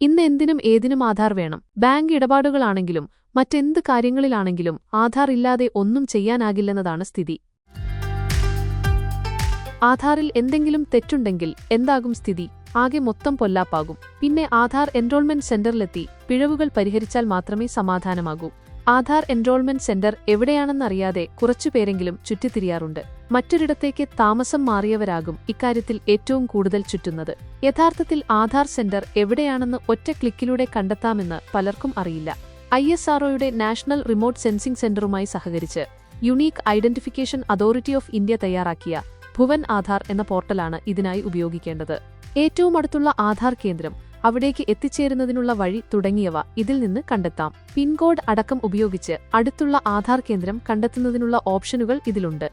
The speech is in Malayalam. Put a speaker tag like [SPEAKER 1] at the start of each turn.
[SPEAKER 1] ഇന്ന് എന്തിനും ഏതിനും ആധാർ വേണം. ബാങ്ക് ഇടപാടുകളാണെങ്കിലും മറ്റെന്ത് കാര്യങ്ങളിലാണെങ്കിലും ആധാർ ഇല്ലാതെ ഒന്നും ചെയ്യാനാകില്ലെന്നതാണ് സ്ഥിതി. ആധാറിൽ എന്തെങ്കിലും തെറ്റുണ്ടെങ്കിൽ എന്താകും സ്ഥിതി? ആകെ മൊത്തം പൊല്ലാപ്പാകും. പിന്നെ ആധാർ എൻറോൾമെന്റ് സെന്ററിലെത്തി പിഴവുകൾ പരിഹരിച്ചാൽ മാത്രമേ സമാധാനമാകൂ. ആധാർ എൻറോൾമെന്റ് സെന്റർ എവിടെയാണെന്നറിയാതെ കുറച്ചുപേരെങ്കിലും ചുറ്റിത്തിരിയാറുണ്ട്. മറ്റൊരിടത്തേക്ക് താമസം മാറിയവരാകും ഇക്കാര്യത്തിൽ ഏറ്റവും കൂടുതൽ ചുറ്റുന്നത്. യഥാർത്ഥത്തിൽ ആധാർ സെന്റർ എവിടെയാണെന്ന് ഒറ്റ ക്ലിക്കിലൂടെ കണ്ടെത്താമെന്ന് പലർക്കും അറിയില്ല. ഐ എസ് ആർഒയുടെ നാഷണൽ റിമോട്ട് സെൻസിംഗ് സെന്ററുമായി സഹകരിച്ച് unique identification authority of India തയ്യാറാക്കിയ ഭുവൻ ആധാർ എന്ന പോർട്ടലാണ് ഇതിനായി ഉപയോഗിക്കേണ്ടത്. ഏറ്റവും അടുത്തുള്ള ആധാർ കേന്ദ്രം അവിടേക്ക് എത്തിച്ചേരുന്നതിനുള്ള വഴി തുടങ്ങിയവ ഇതിൽ നിന്ന് കണ്ടെത്താം. പിൻകോഡ് അടക്കം ഉപയോഗിച്ച് അടുത്തുള്ള ആധാർ കേന്ദ്രം കണ്ടെത്തുന്നതിനുള്ള ഓപ്ഷനുകൾ ഇതിലുണ്ട്.